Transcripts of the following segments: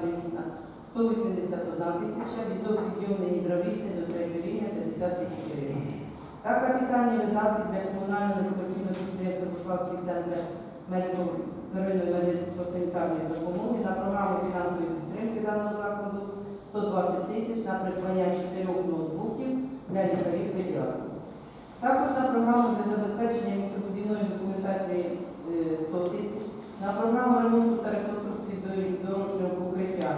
штату 181 тисяча, відток підйомний гідравлічний до третього рівня 50 тисяч гривень. Та капітальні видатки для комунального некомерційного підприємства Буславський центр медико-первинної медико-санітарної допомоги на програму фінансової підтримки даного закладу 120 тисяч на придбання чотирьох ноутбуків для лікарів педіатрів. Також на програму для забезпечення містобудівної документації е, 100 тисяч, на програму ремонту та реконструкції дорожнього покриття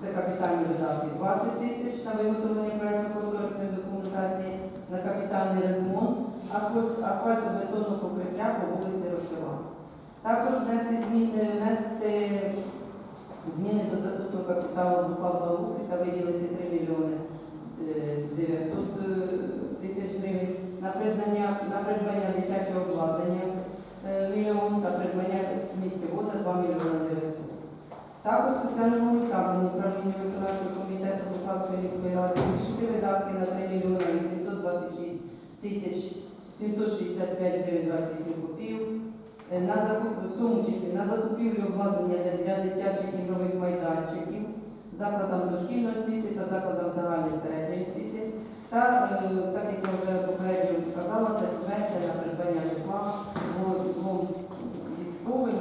це капітальні видатки 20 тисяч на виготовлення проєктно-кошторисної документації, на капітальний ремонт асфальтобетонного покриття по вулиці Росова. Також внести зміни, внести зміни до статутного капіталу Буслава Луки та виділити 3 мільйони е, 900 е, тисяч гривень на придбання, на придбання дитячого обладнання е, мільйон та придбання сміттєвоза 2 мільйони 900. Також соціальному управлінню виконавчого комітету Буславської міської ради збільшити видатки на 3 мільйони 826 тисяч 765 гривень 27 копійок. Е, На закуп, в тому числі на закупівлю обладнання для, дитячих ігрових майданчиків, закладам дошкільної освіти та закладам загальної середньої освіти. Та, е, так як я вже попередньо сказала, це субвенція на придбання житла двом- військовим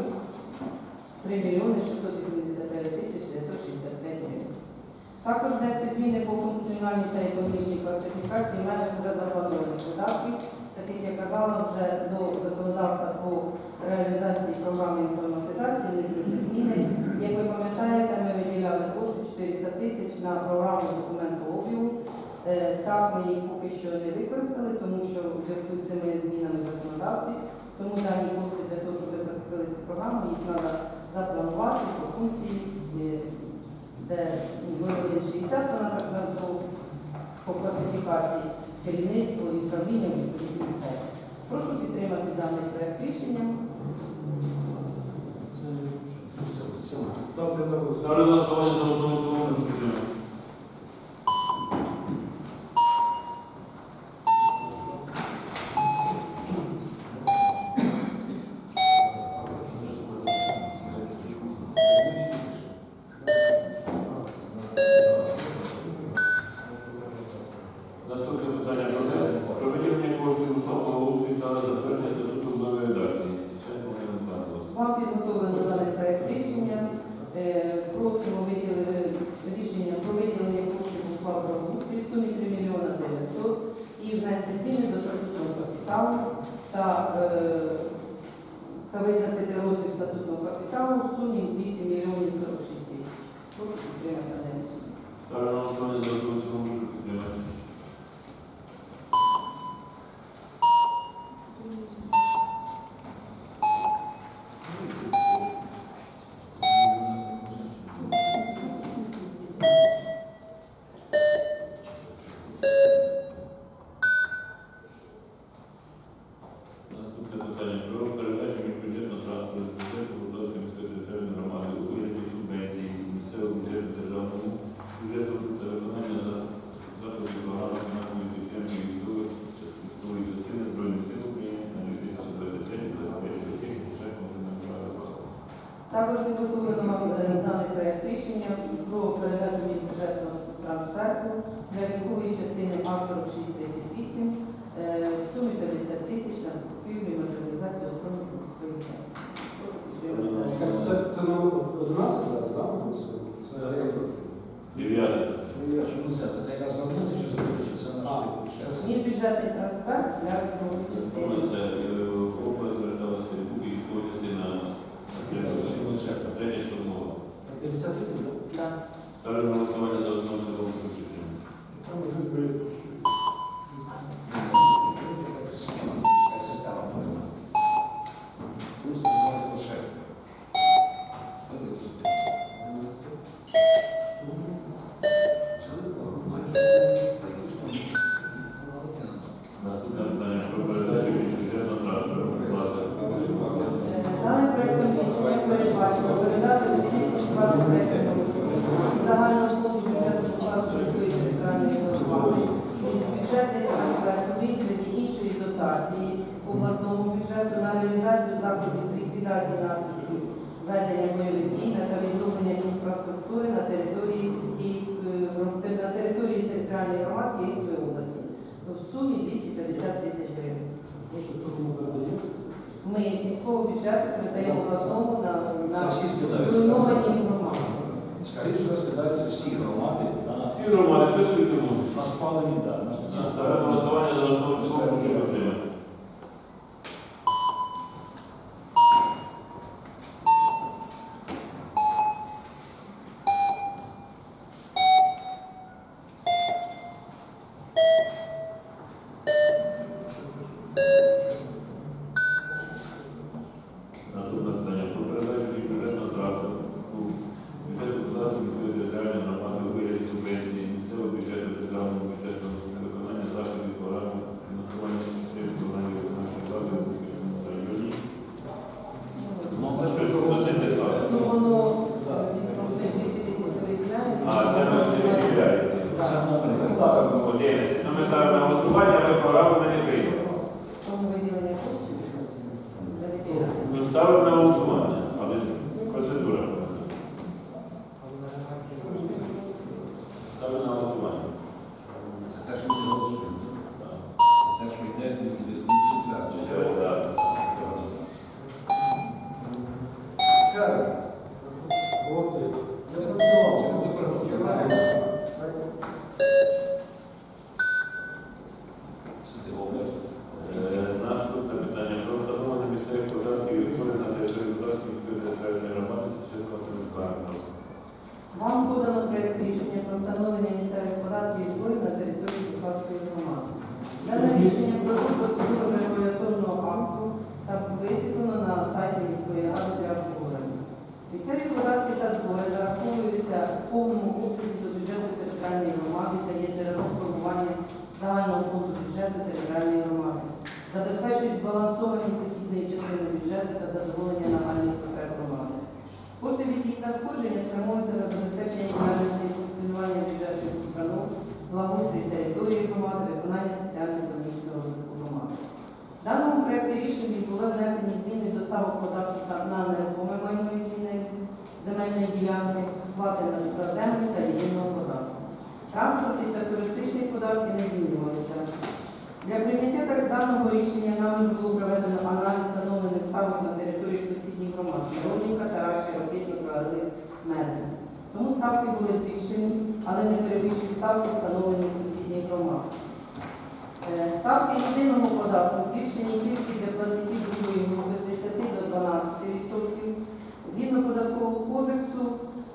3 мільйони 689 тисяч 965 гривень. Також внести зміни по функціональній та економічній класифікації межах вже запланованих видатків, так як я казала, вже до законодавства по реалізації програми інформатизації внеслися зміни. Як ви пам'ятаєте, ми виділяли кошти 400 тисяч на програму документообігу. Е, Так, ми її поки що не використали, тому що в зв'язку з цими змінами в законодавстві, тому дані кошти для того, щоб закупили цю програму, їх треба запланувати по функції, е, де ми 60, вона так назву по класифікації керівництво і управління відповідних. Прошу підтримати даний проект рішення. Ставлю на голосування за основу цілому. Прошу підтримати. Наступне питання про те, про виділення коштів Руслава Луки та затвердження статуту нової редакції. Ще Олена Михайловна. Вам підготовлено даний проект рішення. Е, Просимо виділити рішення про виділення коштів у фабрику в сумі 3 мільйона 900 і внести зміни до статутного капіталу та, е, та визначити розмір статутного капіталу в сумі 8 мільйонів 46 тисяч. Прошу підтримати дане рішення. Ставлю на голосування за основу і в цілому. Прошу підтримати. Наступне питання про передачу міжбюджетного транспорту бюджету Володимирської міської територіальної громади у вигляді субвенції місцевого бюджету державному бюджету та виконання за заходів програми фінансової підтримки військових часткової частини Збройних сил України на 2023-2025 роки шефом Володимира Вам е, даний проект рішення про передачу надходження спрямуються на забезпечення діяльності функціонування бюджетних установ, благоустрій території громади, виконання соціально-економічного розвитку громади. В даному проєкті рішення були внесені зміни до ставок податку на нерухоме майно вільне земельної ділянки, сплати за землю та єдиного податку. Транспортні та туристичні податки не змінювалися. Для прийняття даного рішення нами було проведено аналіз встановлених ставок на території сусідніх громад Миронівка, Тараші, Ракитника, Орли, Меди. Тому ставки були збільшені, але не перевищують ставки, встановлені сусідніх громад. Е, Ставки єдиного податку збільшені тільки для платників другої групи з 10 до 12 відсотків. Згідно податкового кодексу,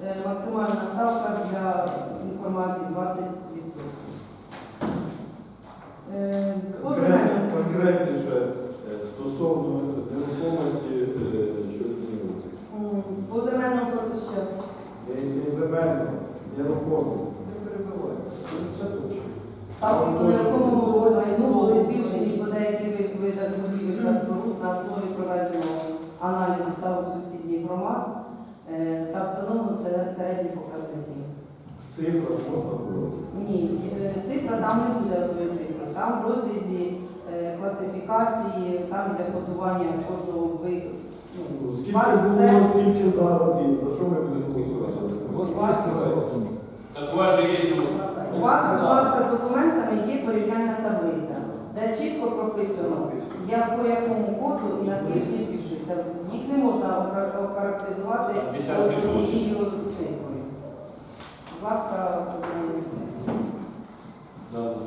е, максимальна ставка для інформації 20 відсотків. Е, По земельному. Конкретніше е, стосовно нерухомості, е, що змінюється. По земельному протище. Не, не земельно, нерухомість. Не перебивай. Це точно. Ставки по нерухомому майну були збільшені по деяких вид- видах будівель та споруд на основі проведеного аналізу ставок сусідніх громад е, та встановлено се- середні показники. В цифрах можна було. Ні, е, цифра там не буде Там в розрізі е, класифікації, там йде кодування кожного виду. Ну, Ну, Скільки вас було, це- скільки зараз є, за що ми будемо голосувати? Так у вас же є У вас, будь ласка, з документами є порівняльна таблиця, де чітко прописано, як по якому коду і наскільки збільшується. Їх не можна ока- охарактеризувати Десятки однією цифрою. Будь ласка. Шановні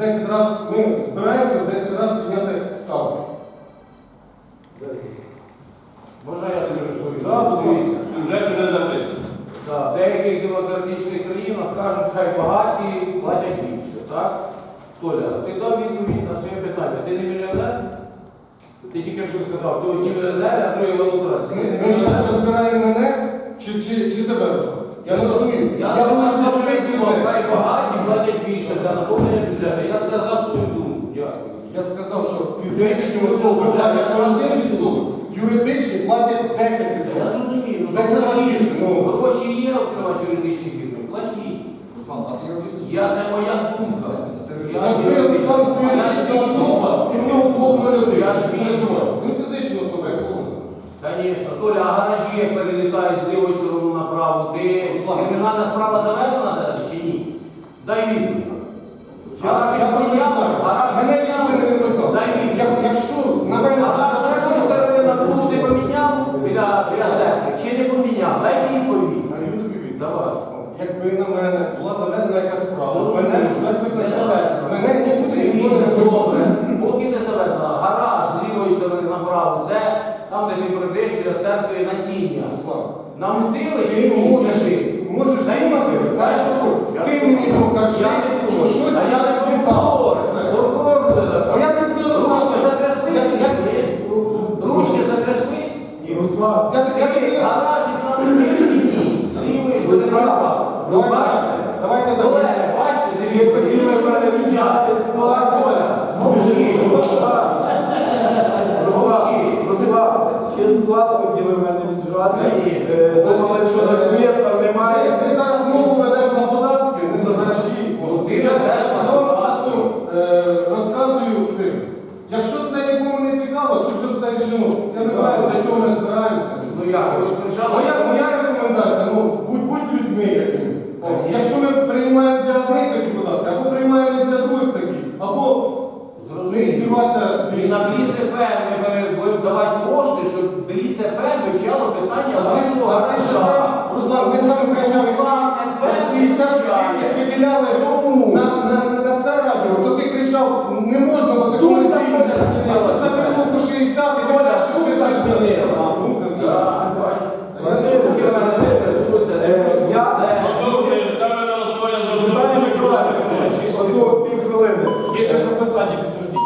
10 разів, ми збираємося в 10 разів підняти ставки. Можна я скажу свою? Да, будь. Сюжет вже записаний. Так, в деяких демократичних країнах кажуть, хай багаті платять більше, так? Толя, ти дав відповідь на своє питання. Ти не мільйонер? Ти тільки що сказав, ти одні мільйонери, а другі голодранці. Ми, ми зараз розбираємо мене чи, чи, чи тебе розбираємо? Я не розумію. Я більше для наповнення бюджету. Я сказав свою думку. Дякую. Я сказав, що фізичні особи платять 41%, юридичні платять 10%. Я зрозумів, ну Десять разів більше, ну. гроші є отримати юридичні фірми, платіть. Руслан, а ти юрист? Я це моя думка. Я А ви Руслан, це юридична особа, і в нього повна людей. Я ж вірю. Він фізична особа, як положено. Конечно, Толя, а гаражі як перелітають з лівої сторони направо, ти кримінальна справа заведена? Дай відповідь. Я це поміняв, знаю. гараж Мене ніколи не викликав. Дай відповідь. Як- Якщо на мене Гараж з лівої сторони другу ти поміняв біля, біля церкви, чи не поміняв? Дай відповідь. Даю тобі відповідь. Давай. Якби на мене була заведена якась справа, мене кудись Не заведено. Мене нікуди ніхто не викликав. Добре, поки не заведено. Гараж з лівої сторони направо, це там, де ти прийдеш біля церкви насіння. Намутили чи Ти ні? можеш, Скажи. можеш думати все, що Ручки затряслись? Я- я- Ні. З лівої сторони направо. Ну, Давайте, бачите? давайте далі. бачите, ти хотіли мене? Мовчи. Руслан, Руслан, Руслан, ще склад хотіли мене віджати. Думали, що документів немає. Ми зараз знову ведемо за податки, не за гаражі. Ну, ти Я ведеш за я вам податки. просто е, розказую цим. Якщо це нікому не цікаво, то вже все рішено. Я не знаю, для чого ми збираємося. Ну як, ви ж прийшли? Моя, моя рекомендація, ну, будь, будь людьми якимось. О, Якщо ми приймаємо для одних такі податки, або приймаємо для других такі, або не Зрозуміло. здіватися з І на іншими. Бліц ФМ ми будемо давати кошти, щоб Бліц ФМ вивчало питання вашого гаража. Руслан, ви сам кричав, Руслан, ФМ 50 тисяч виділяли на, на, на, на це радіо, то ти кричав, не можна, бо це Думка комерційно. Оля А то це змінилася. було по 60 і ти Оля, кажеш, що ти думка так змінила. А, думка змінила. Василь, е, я- Продовжуємо, ставлю на голосування за Віталій Миколаївич, одну півхвилини. Є ще запитання, підождіть.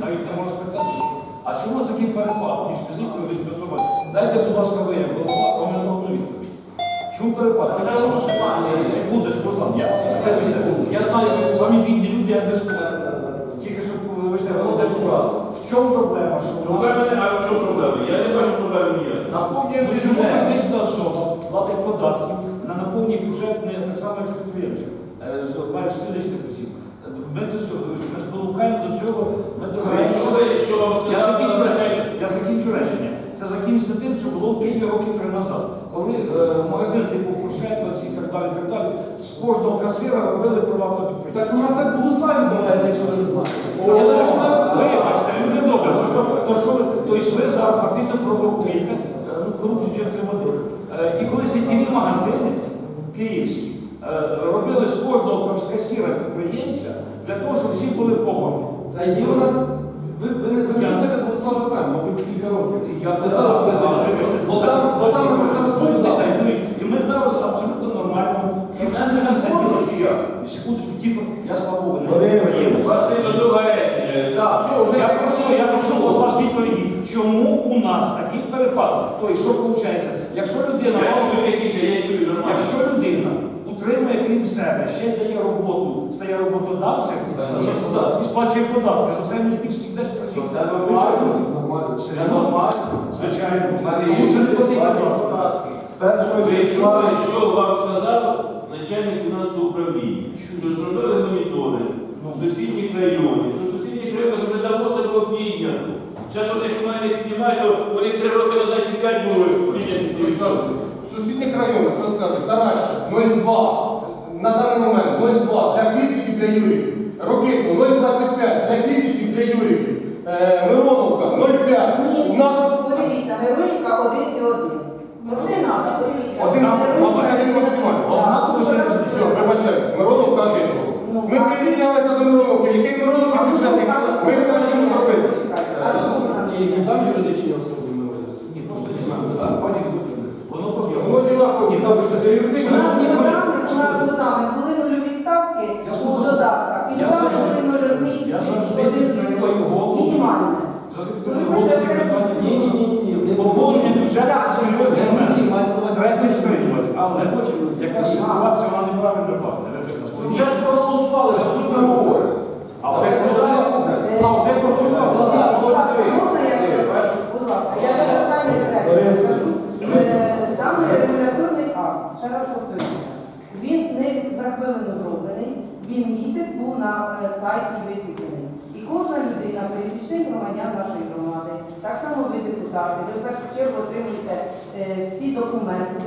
Навіть не можу спитати. А чому такий перепад між фізичною і особою? Дайте, будь ласка, ви, як голова, коментовну відповідь. Чому перепад? Секундочку, Руслан, я, я знаю, ви самі бідні люди, я не скажу. Тільки щоб ви ж не було В чому проблема? Що у нас в чому проблема? Я не бачу проблеми ніякої. Наповнюємо Ну, чому бюджет. юридична особа платить податки на наповнення бюджету так само, як підприємці, мають фізичних осіб. Ми спонукаємо до цього, Я закінчу речення. Я закінчу речення. Це закінчиться тим, що було в Києві років три назад, коли е, магазини типу фуршет, і так далі, і так далі, з кожного касира робили приватного підприємства. Так у нас так Богуславі відбувається, якщо ви не знаєте. Я знаю, вибачте, люди добре, то що, то що ви, то й ви зараз фактично провокуєте е, ну, корупцію чистої води. Е, І коли сітєві магазини київські е, робили з кожного кас- касіра підприємця для того, щоб всі були ФОПами. А є у нас, ви, не- слухаєте Богуслав ФМ, мабуть, кілька років. Я. Бо там, бо там ми це. І ми зараз абсолютно нормально фіксуємо це діло. Секундочку, тихо, я слава Богу. Василь, друге речення. Я прошу, я прошу от вас відповіді, чому у нас такий перепад? Тобто, що виходить? Якщо людина, якщо людина себе, ще дає роботу, стає роботодавцем, Це то не і сплачує податки, за себе збільшить 10 разів. Це Ви нормально. Це нормально. Звичайно. Тому що не потрібно. податки. Ви чули, що вам сказав начальник фінансового управління, що зробили моніторинг в сусідніх районах, що в сусідніх районах вже давно це було піднято. Зараз вони що мене не піднімають, то вони три роки назад чи п'ять були підняті. В сусідніх районах розказують, Тараща 0,2 на даний момент 0,2 для Хвістиків, для Юрівки. Рокитно 0,25 для Хвістиків, для Юрівки. Е, Мироновка 0,5. У Ні, нас подивіться, Вероніка один і один. Ну, не треба, подивіться. Один, мабуть, один і максимально. Однаково ще вона- все, вибачаюсь, Мироновка один. Ну, Ми так. прирівнялися до Мироновки. Який Мироновки бюджет ми хочемо зробити? А тут Богдан. там юридичні особи ми вирішили. Ні, просто не знаю, так, пані Гудина. Воно Воно пов'язано. одинаково, там що для У ситуація, вона неправильно пахне. Ну. Вже ж проголосували, за що ви? А вже проголосували? А вже проголосували? Ну, Будь ласка, я ви? ще? Перше. Будь ласка, я ще останнє третє скажу. Е, Там є регуляторний акт, ще раз повторюся. Він не за хвилину зроблений, він місяць був на е, сайті висвітлений. І кожна людина, пересічний громадян нашої громади, так само ви депутати, ви в першу чергу отримуєте е, всі документи.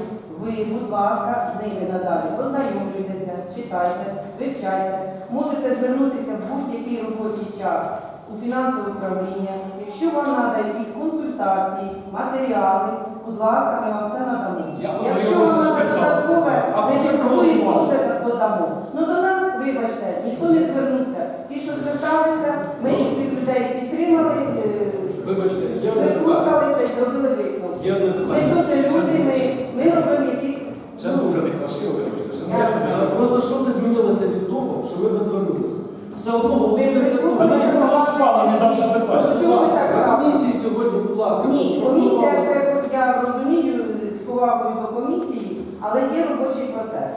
Ви, будь ласка, з ними надалі ознайомлюйтеся, читайте, вивчайте. Можете звернутися в будь-який робочий час у фінансове управління. Якщо вам треба якісь консультації, матеріали, будь ласка, ми вам все надамо. Якщо вам треба додаткове, ми проголосували. додамо. Ну до нас, вибачте, ніхто не звернувся. Ті, що зверталися, ми їх тих людей підтримали, е, прислухалися і зробили висновки. Ми дуже люди, ми, ми робимо якісь. Це дуже некрасиво, вибачте. Це не Просто що не змінилося від того, що ви би звернулися? Все одно Ми голосується прислухалися, Ви не голосували, не дав ще питання. Комісії сьогодні, будь ласка. Ні, комісія це я розумію з повагою до комісії, але є робочий процес.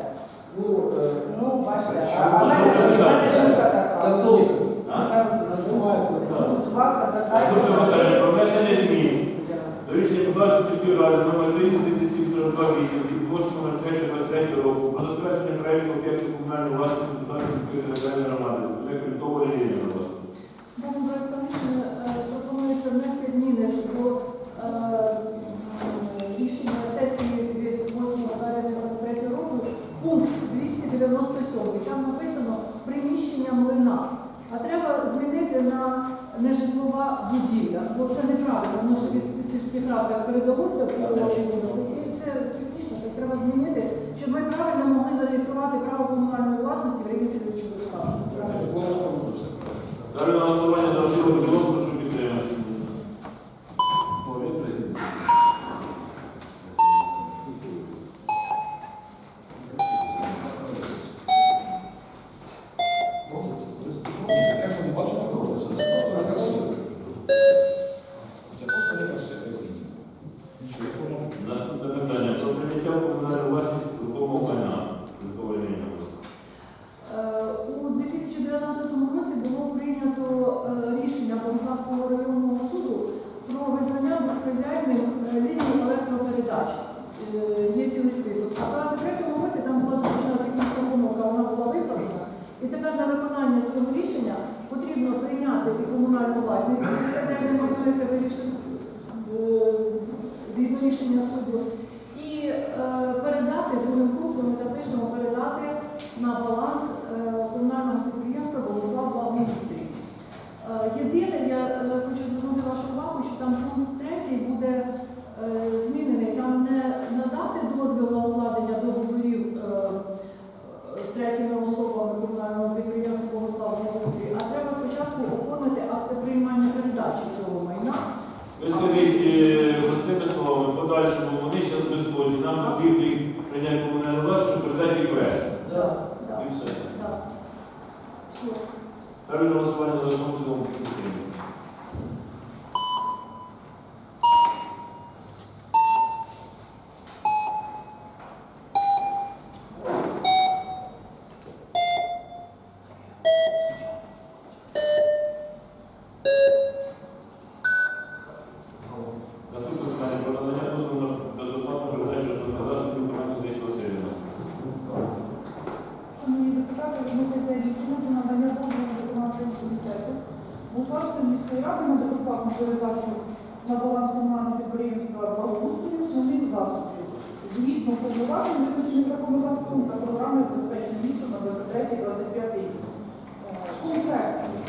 Ну, е, Ну, бачите, а мене думка така. це хто? Будь ласка, питання про внесення змін. До рішення Миколаївської міської ради номер 3748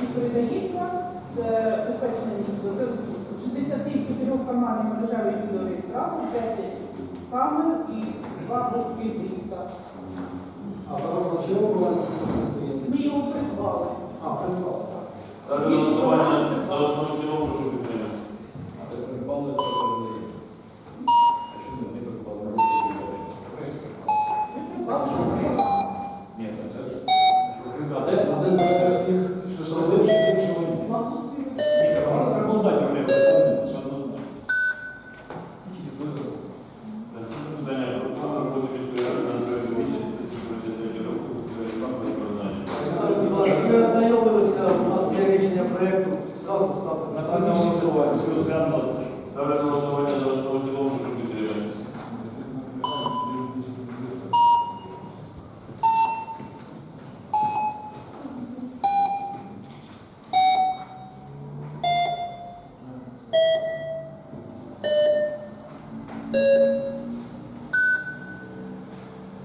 Який передається, це безпечне місто, це 64 каналів від відеореєстратор, 10 камер і 2 жорсткі диска. А зараз на чому балансі це стоїть? Ми його придбали. А, придбав. Так, на голосування за основу в прошу підтримати. А ви придбали, то передали. А чому не придбали? Ми придбали. Ні, це А де, а де зараз всіх, що зробив, що тим, що вони? На ту свою. Ні, так вам треба дати вам якось, це однозначно. Тільки ви Наступне питання про план роботи міської ради на період 2023 року. Реклама і виконання. Ми ознайомилися, у нас є рішення проєкту, зразу ставте на питання на комісії голосування. все розглянули. Ставлю на голосування за основу в цілому, прошу підтримати.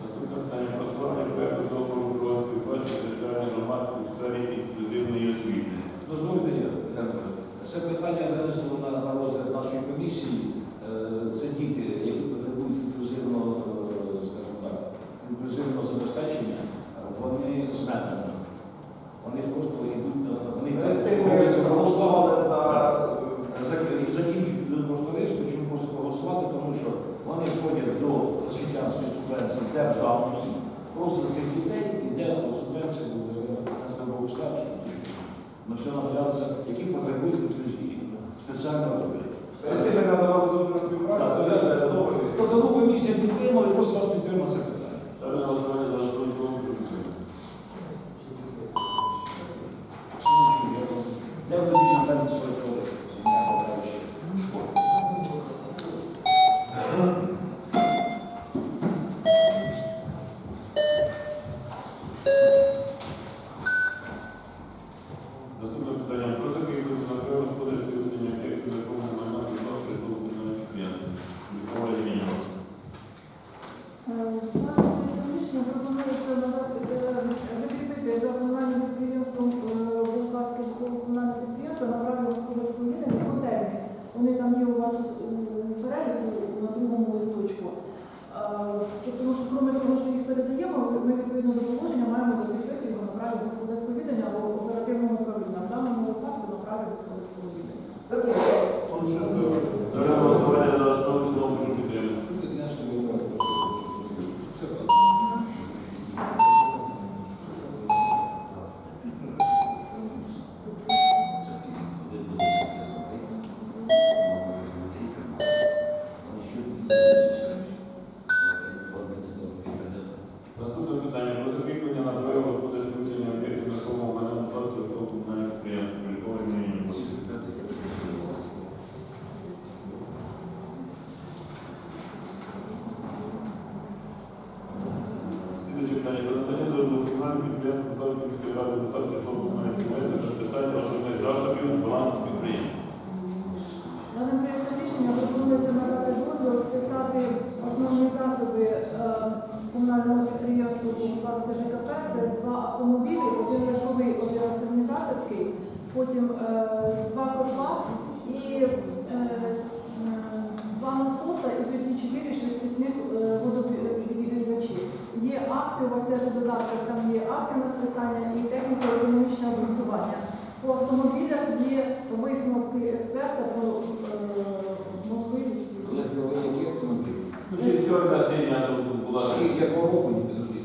Наступне питання про створення проєкту договору про співпрацю територіальних громад у сфері інклюзивної освіти. Дозвольте, я, це питання винесло на, на розгляд нашої комісії. Е, Це діти, які потребують інклюзивного, е, скажімо так, інклюзивного забезпечення, е, метами. Вони просто йдуть на Зак- закінчують можливість, чому можна проголосувати, тому що вони входять до освітянської субвенції державної. Просто за цих дітей йде субвенція здорову старшу. Ми все навчалися, які потребують інклюзії, спеціально робити. Тобто ну, комісія підтримала, і просто вас підтримала це питання. Ради Полтавської комунальної підприємства та списання основних засобів балансу підприємства. Даним проєктом рішення пропонується надати дозвіл списати основні засоби е, комунального підприємства Богославське ЖКП. Це два автомобілі, один легковий, один асенізаторський, потім е, два котла і е, два насоса і тоді чотири швидкісних е, водовідвідувачі. Є акти, у вас теж у додатках там є акти на списання і техніко-економічне обґрунтування. По автомобілях є висновки експерта про е, можливість. Ну, шістерка синя тут була. Якого року не підождіть?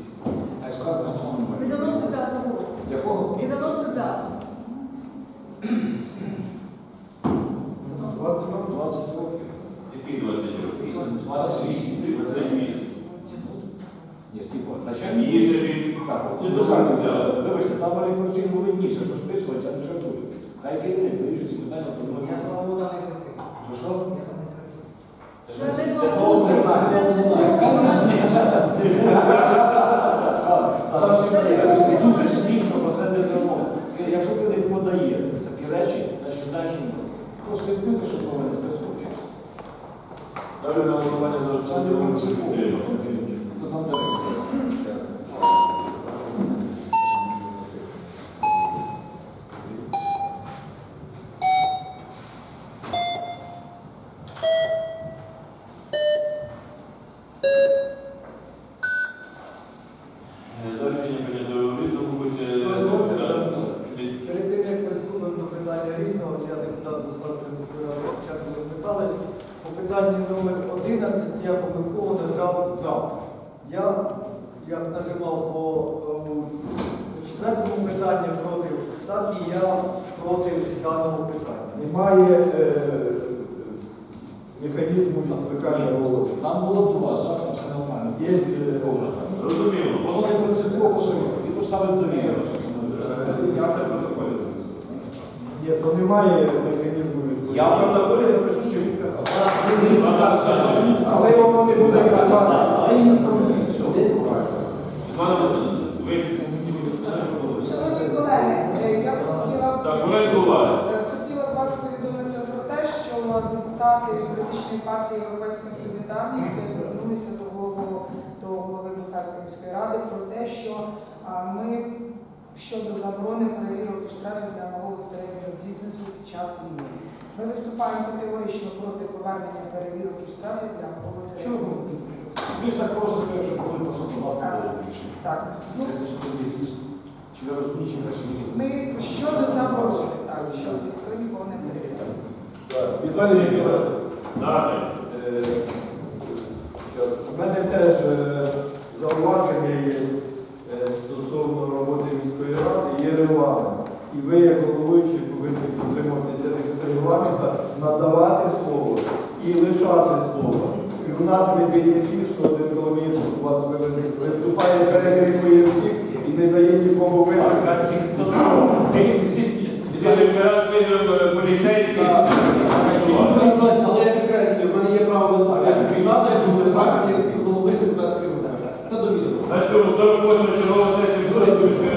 А скарб немає. 95-го року. Якого? 95-го. 20 років. 20 років. Який 20 років? 28. 28. Ні, Степан, начальник. Її же ж Так, Це це дуже дуже. Вибачте, там просто видніше, що списувати, а не жартують. Хай керівник вирішує ці питання, то ми Що що? Це не Це було. це Це вже. Яка різниця? А, а це Дуже смішно посередині розмови. Якщо ти не подає такі речі, значить знаєш, що прослідкуйте, що повинен списувати. Ставлю на голосування за принципово. Хто там директор? За рішення прийнятого в різному хоче... Дозвольте, Перед тим, як приступимо до питання різного, я депутат Дославської міської ради Чарко Михайлович, по питанню номер 11 я помилково нажав «за». Я, нажимав по е, четвертому питанню проти, так і я проти даного питання. Немає е, механізму відкликання голосу. Там було два, так, все нормально. Є е, Розуміло. Воно не принципово по собі. І поставив довіру. Я це протоколі Ні, то немає механізму відкликання. Я в протоколі запишу, що він сказав. Але воно не буде працювати. ви... Шановні колеги, е, я б хотіла Так, хвилинку уваги. е, хотіла б вас повідомити про те, що депутати політичної партії Європейська Солідарність звернулися до голови до голови Бостарської міської ради про те, що ми щодо заборони перевірок і штрафів для малого і середнього бізнесу під час війни. Ми виступаємо категорично проти повернення перевірок і штрафів для малого і середнього бізнесу. Ви ж так просите, що коли по суду було більше. Так, ну ми щодо заборони, так, що ніхто нікого не перевіряє. Віталій Миколаївич, Далі. е, у мене теж е, зауваження є е, стосовно роботи міської ради, є регламент. І ви, як головуючий, повинні дотримуватися регламента, надавати слово і лишати слово. І у нас не бенефіс, що один коломієць 20 хвилин виступає, перекрикує всіх і не дає нікому виступити. Дивіться, ще раз виділимо поліцейський. Але я підкреслюю, в мене є право виступати як фракції, як співголови депутатської групи. Це довірено. На цьому 48 чергова сесія